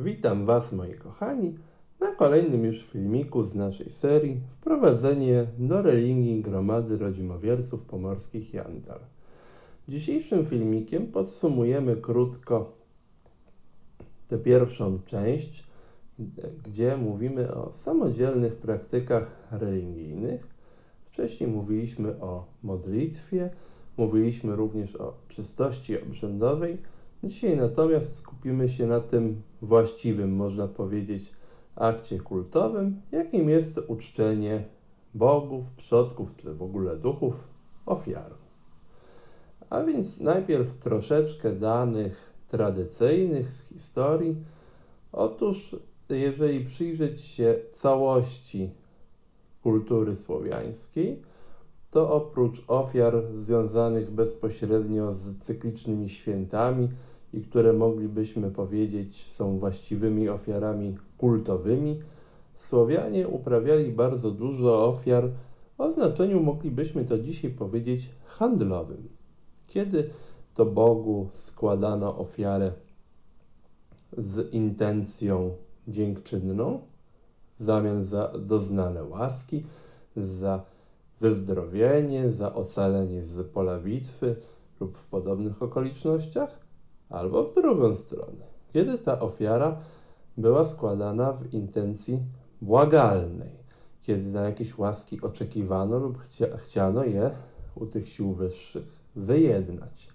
Witam Was, moi kochani, na kolejnym już filmiku z naszej serii Wprowadzenie do religii Gromady Rodzimowierców Pomorskich Jandal. Dzisiejszym filmikiem podsumujemy krótko tę pierwszą część, gdzie mówimy o samodzielnych praktykach religijnych. Wcześniej mówiliśmy o modlitwie, mówiliśmy również o czystości obrzędowej. Dzisiaj natomiast skupimy się na tym właściwym, można powiedzieć, akcie kultowym, jakim jest uczczenie bogów, przodków, czy w ogóle duchów ofiarą. A więc najpierw troszeczkę danych tradycyjnych z historii. Otóż, jeżeli przyjrzeć się całości kultury słowiańskiej, to oprócz ofiar związanych bezpośrednio z cyklicznymi świętami i które moglibyśmy powiedzieć są właściwymi ofiarami kultowymi, Słowianie uprawiali bardzo dużo ofiar o znaczeniu, moglibyśmy to dzisiaj powiedzieć, handlowym. Kiedy to Bogu składano ofiarę z intencją dziękczynną, w zamian za doznane łaski, za wyzdrowienie, za ocalenie z pola bitwy lub w podobnych okolicznościach, albo w drugą stronę, kiedy ta ofiara była składana w intencji błagalnej, kiedy na jakieś łaski oczekiwano lub chcia, chciano je u tych sił wyższych wyjednać.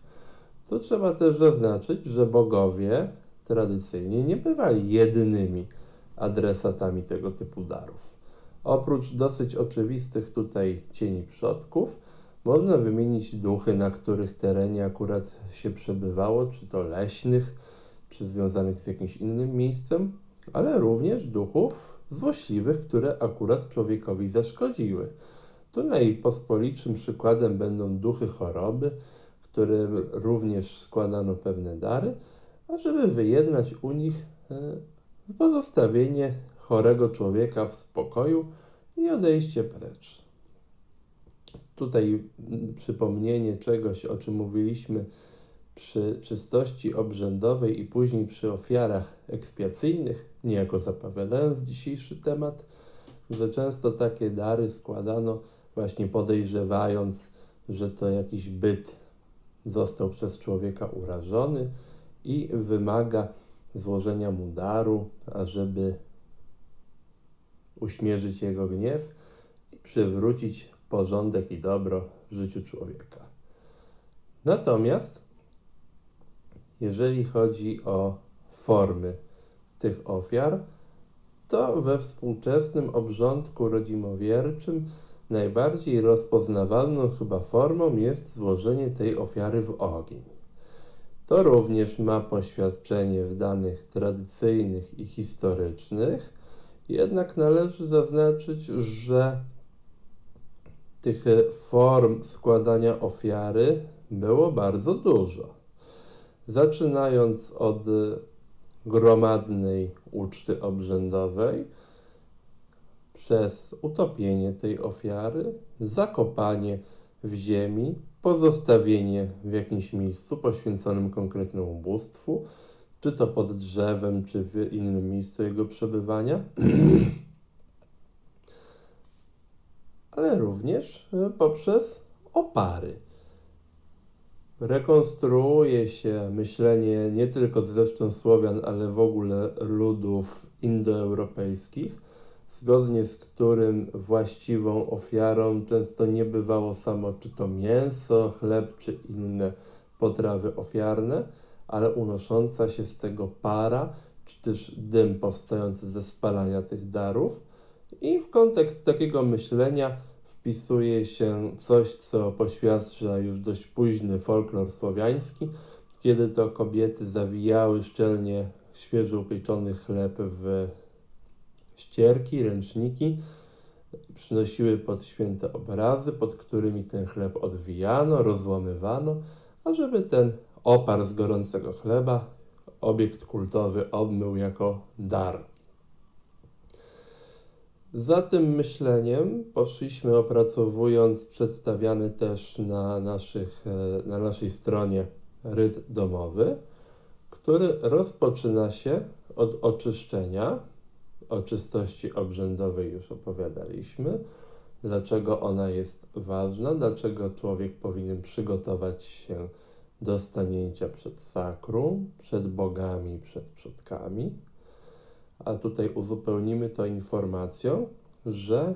Tu trzeba też zaznaczyć, że bogowie tradycyjnie nie bywali jedynymi adresatami tego typu darów. Oprócz dosyć oczywistych tutaj cieni przodków, można wymienić duchy, na których terenie akurat się przebywało, czy to leśnych, czy związanych z jakimś innym miejscem, ale również duchów złośliwych, które akurat człowiekowi zaszkodziły. Tu najpospolitszym przykładem będą duchy choroby, którym również składano pewne dary, ażeby wyjednać u nich e, pozostawienie chorego człowieka w spokoju i odejście precz. Tutaj przypomnienie czegoś, o czym mówiliśmy przy czystości obrzędowej i później przy ofiarach ekspiacyjnych, niejako zapowiadając dzisiejszy temat, że często takie dary składano właśnie podejrzewając, że to jakiś byt został przez człowieka urażony i wymaga złożenia mu daru, ażeby uśmierzyć jego gniew i przywrócić porządek i dobro w życiu człowieka. Natomiast jeżeli chodzi o formy tych ofiar, to we współczesnym obrządku rodzimowierczym najbardziej rozpoznawalną chyba formą jest złożenie tej ofiary w ogień. To również ma poświadczenie w danych tradycyjnych i historycznych, jednak należy zaznaczyć, że tych form składania ofiary było bardzo dużo. Zaczynając od gromadnej uczty obrzędowej, przez utopienie tej ofiary, zakopanie w ziemi, pozostawienie w jakimś miejscu poświęconym konkretnemu bóstwu, czy to pod drzewem, czy w innym miejscu jego przebywania, ale również e, poprzez opary. Rekonstruuje się myślenie nie tylko zresztą Słowian, ale w ogóle ludów indoeuropejskich, zgodnie z którym właściwą ofiarą często nie bywało samo czy to mięso, chleb, czy inne potrawy ofiarne, ale unosząca się z tego para, czy też dym powstający ze spalania tych darów. I w kontekst takiego myślenia wpisuje się coś, co poświadcza już dość późny folklor słowiański, kiedy to kobiety zawijały szczelnie świeżo upieczony chleb w ścierki, ręczniki, przynosiły pod święte obrazy, pod którymi ten chleb odwijano, rozłamywano, ażeby ten opar z gorącego chleba obiekt kultowy obmył jako dar. Za tym myśleniem poszliśmy opracowując przedstawiany też na, naszych, e, na naszej stronie ryt domowy, który rozpoczyna się od oczyszczenia. O czystości obrzędowej już opowiadaliśmy. Dlaczego ona jest ważna, dlaczego człowiek powinien przygotować się do stanięcia przed sakrum, przed bogami, przed przodkami. A tutaj uzupełnimy to informacją, że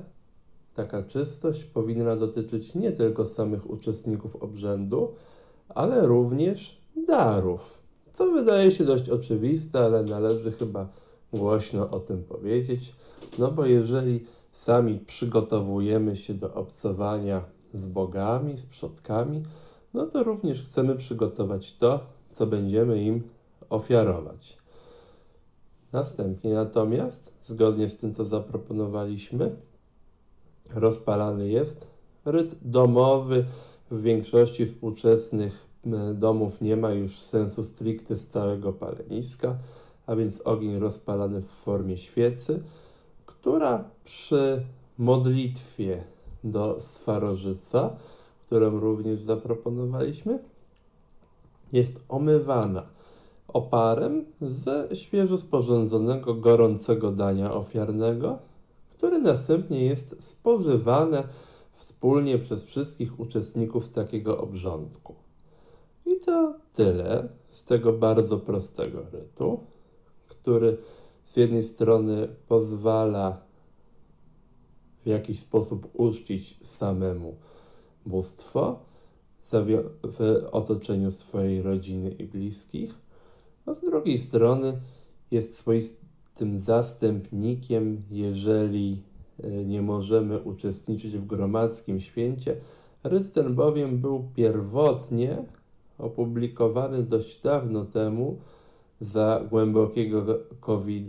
taka czystość powinna dotyczyć nie tylko samych uczestników obrzędu, ale również darów. Co wydaje się dość oczywiste, ale należy chyba głośno o tym powiedzieć, no bo jeżeli sami przygotowujemy się do obcowania z bogami, z przodkami, no to również chcemy przygotować to, co będziemy im ofiarować. Następnie natomiast, zgodnie z tym, co zaproponowaliśmy, rozpalany jest ryt domowy. W większości współczesnych domów nie ma już sensu stricte stałego paleniska, a więc ogień rozpalany w formie świecy, która przy modlitwie do Swarożyca, którą również zaproponowaliśmy, jest omywana oparem ze świeżo sporządzonego gorącego dania ofiarnego, które następnie jest spożywane wspólnie przez wszystkich uczestników takiego obrządku. I to tyle z tego bardzo prostego rytu, który z jednej strony pozwala w jakiś sposób uczcić samemu bóstwo w otoczeniu swojej rodziny i bliskich, a z drugiej strony jest swoistym zastępnikiem, jeżeli e, nie możemy uczestniczyć w gromadzkim święcie. Ryt ten bowiem był pierwotnie opublikowany dość dawno temu za głębokiego covid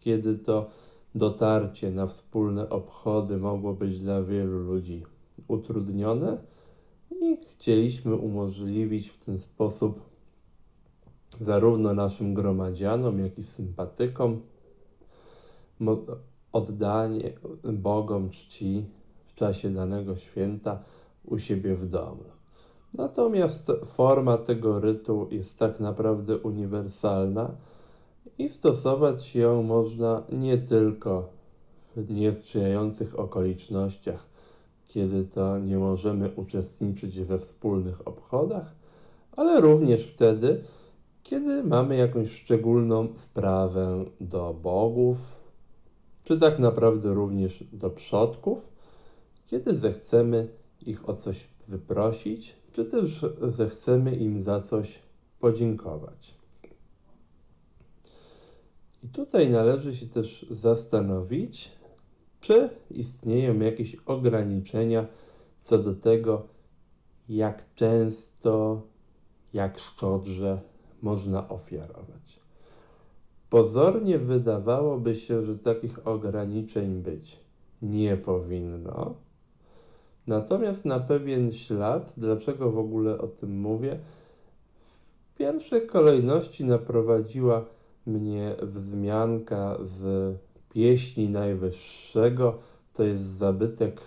kiedy to dotarcie na wspólne obchody mogło być dla wielu ludzi utrudnione i chcieliśmy umożliwić w ten sposób zarówno naszym gromadzianom, jak i sympatykom oddanie Bogom czci w czasie danego święta u siebie w domu. Natomiast forma tego rytu jest tak naprawdę uniwersalna i stosować ją można nie tylko w niesprzyjających okolicznościach, kiedy to nie możemy uczestniczyć we wspólnych obchodach, ale również wtedy, kiedy mamy jakąś szczególną sprawę do bogów, czy tak naprawdę również do przodków, kiedy zechcemy ich o coś wyprosić, czy też zechcemy im za coś podziękować. I tutaj należy się też zastanowić, czy istnieją jakieś ograniczenia co do tego, jak często, jak szczodrze można ofiarować. Pozornie wydawałoby się, że takich ograniczeń być nie powinno. Natomiast na pewien ślad, dlaczego w ogóle o tym mówię, w pierwszej kolejności naprowadziła mnie wzmianka z pieśni Najwyższego. To jest zabytek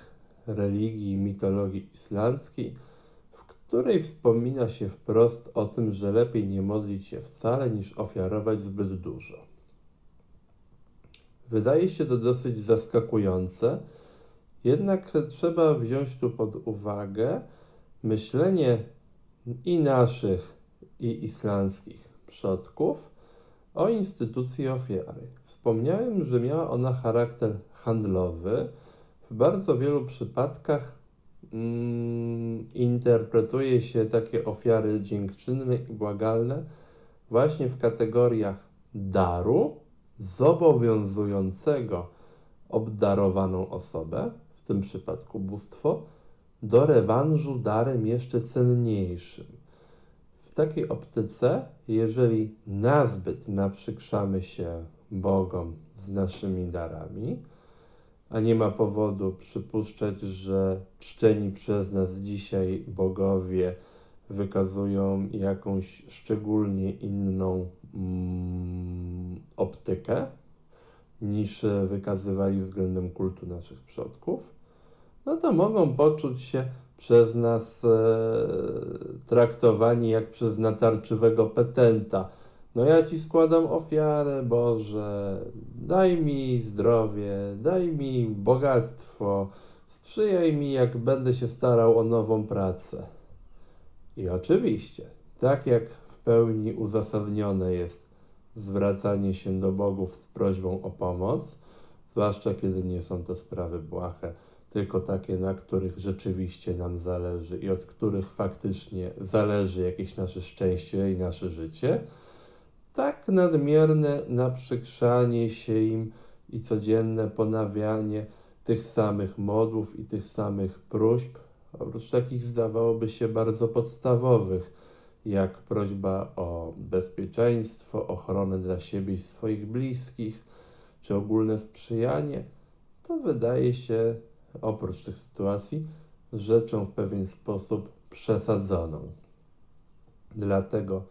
religii i mitologii islandzkiej której wspomina się wprost o tym, że lepiej nie modlić się wcale niż ofiarować zbyt dużo. Wydaje się to dosyć zaskakujące, jednak trzeba wziąć tu pod uwagę myślenie i naszych, i islandzkich przodków o instytucji ofiary. Wspomniałem, że miała ona charakter handlowy. W bardzo wielu przypadkach mm, interpretuje się takie ofiary dziękczynne i błagalne właśnie w kategoriach daru zobowiązującego obdarowaną osobę, w tym przypadku bóstwo, do rewanżu darem jeszcze cenniejszym. W takiej optyce, jeżeli nazbyt naprzykrzamy się Bogom z naszymi darami, a nie ma powodu przypuszczać, że czczeni przez nas dzisiaj bogowie wykazują jakąś szczególnie inną mm, optykę niż wykazywali względem kultu naszych przodków, no to mogą poczuć się przez nas e, traktowani jak przez natarczywego petenta, no ja Ci składam ofiarę, Boże, daj mi zdrowie, daj mi bogactwo, sprzyjaj mi, jak będę się starał o nową pracę. I oczywiście, tak jak w pełni uzasadnione jest zwracanie się do bogów z prośbą o pomoc, zwłaszcza kiedy nie są to sprawy błahe, tylko takie, na których rzeczywiście nam zależy i od których faktycznie zależy jakieś nasze szczęście i nasze życie, tak nadmierne naprzykrzanie się im i codzienne ponawianie tych samych modłów i tych samych próśb, oprócz takich zdawałoby się bardzo podstawowych, jak prośba o bezpieczeństwo, ochronę dla siebie i swoich bliskich, czy ogólne sprzyjanie, to wydaje się, oprócz tych sytuacji, rzeczą w pewien sposób przesadzoną. Dlatego,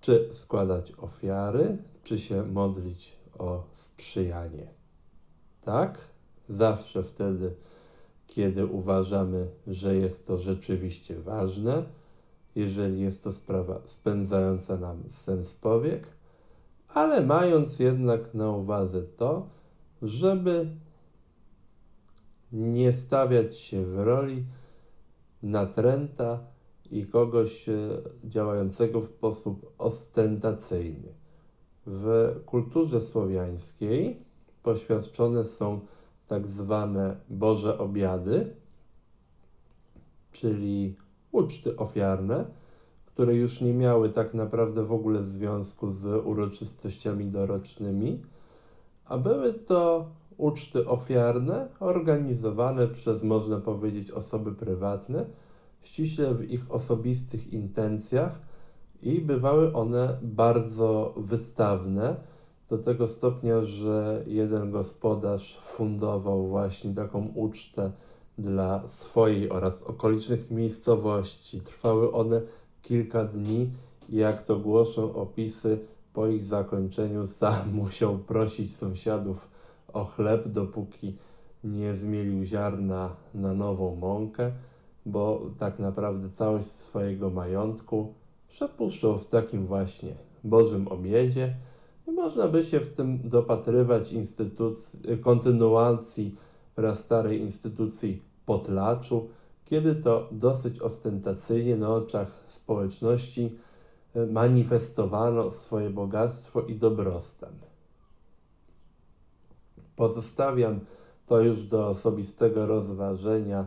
czy składać ofiary, czy się modlić o sprzyjanie? Tak, zawsze wtedy, kiedy uważamy, że jest to rzeczywiście ważne, jeżeli jest to sprawa spędzająca nam sens powiek, ale mając jednak na uwadze to, żeby nie stawiać się w roli natręta i kogoś e, działającego w sposób ostentacyjny. W kulturze słowiańskiej poświadczone są tak zwane Boże Obiady, czyli uczty ofiarne, które już nie miały tak naprawdę w ogóle związku z uroczystościami dorocznymi, a były to uczty ofiarne organizowane przez, można powiedzieć, osoby prywatne, ściśle w ich osobistych intencjach i bywały one bardzo wystawne, do tego stopnia, że jeden gospodarz fundował właśnie taką ucztę dla swojej oraz okolicznych miejscowości. Trwały one kilka dni jak to głoszą opisy, po ich zakończeniu sam musiał prosić sąsiadów o chleb, dopóki nie zmielił ziarna na nową mąkę, bo tak naprawdę całość swojego majątku przepuszczał w takim właśnie Bożym obiedzie i można by się w tym dopatrywać kontynuacji wraz starej instytucji potlaczu, kiedy to dosyć ostentacyjnie na oczach społeczności e, manifestowano swoje bogactwo i dobrostan. Pozostawiam to już do osobistego rozważenia,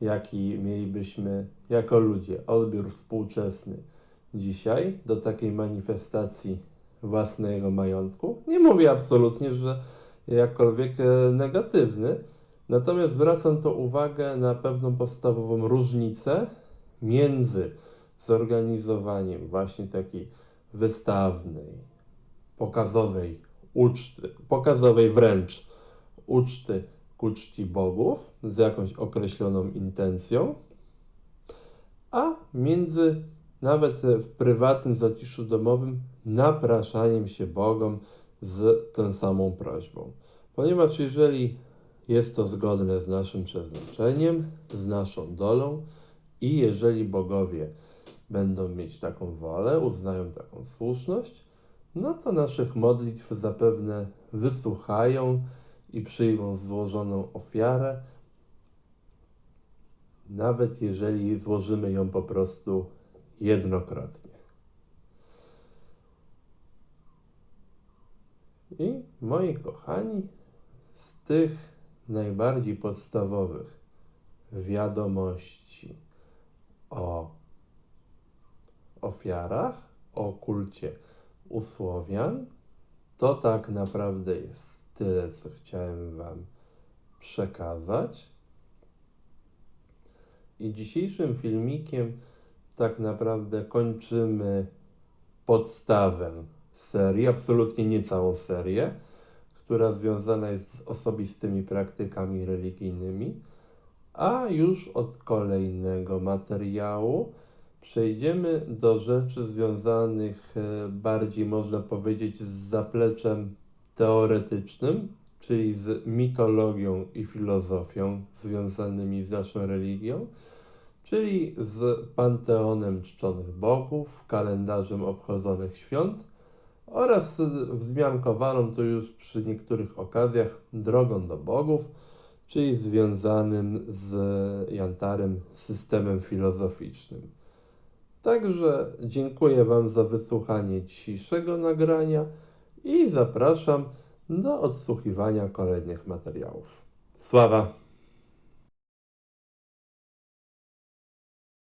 jaki mielibyśmy jako ludzie. Odbiór współczesny. Dzisiaj do takiej manifestacji własnego majątku. Nie mówię absolutnie, że jakkolwiek e, negatywny, natomiast zwracam to uwagę na pewną podstawową różnicę między zorganizowaniem właśnie takiej wystawnej, pokazowej uczty, pokazowej wręcz uczty ku czci bogów z jakąś określoną intencją, a między nawet w prywatnym zaciszu domowym napraszaniem się Bogom z tą samą prośbą. Ponieważ jeżeli jest to zgodne z naszym przeznaczeniem, z naszą dolą i jeżeli bogowie będą mieć taką wolę, uznają taką słuszność, no to naszych modlitw zapewne wysłuchają i przyjmą złożoną ofiarę, nawet jeżeli złożymy ją po prostu jednokrotnie. I moi kochani, z tych najbardziej podstawowych wiadomości o ofiarach, o kulcie usłowian, to tak naprawdę jest tyle, co chciałem Wam przekazać. I dzisiejszym filmikiem tak naprawdę kończymy podstawę serii, absolutnie nie całą serię, która związana jest z osobistymi praktykami religijnymi, a już od kolejnego materiału przejdziemy do rzeczy związanych e, bardziej, można powiedzieć, z zapleczem teoretycznym, czyli z mitologią i filozofią związanymi z naszą religią czyli z panteonem czczonych bogów, kalendarzem obchodzonych świąt, oraz wzmiankowaną tu już przy niektórych okazjach drogą do bogów, czyli związanym z Jantarem systemem filozoficznym. Także dziękuję Wam za wysłuchanie dzisiejszego nagrania i zapraszam do odsłuchiwania kolejnych materiałów. Sława!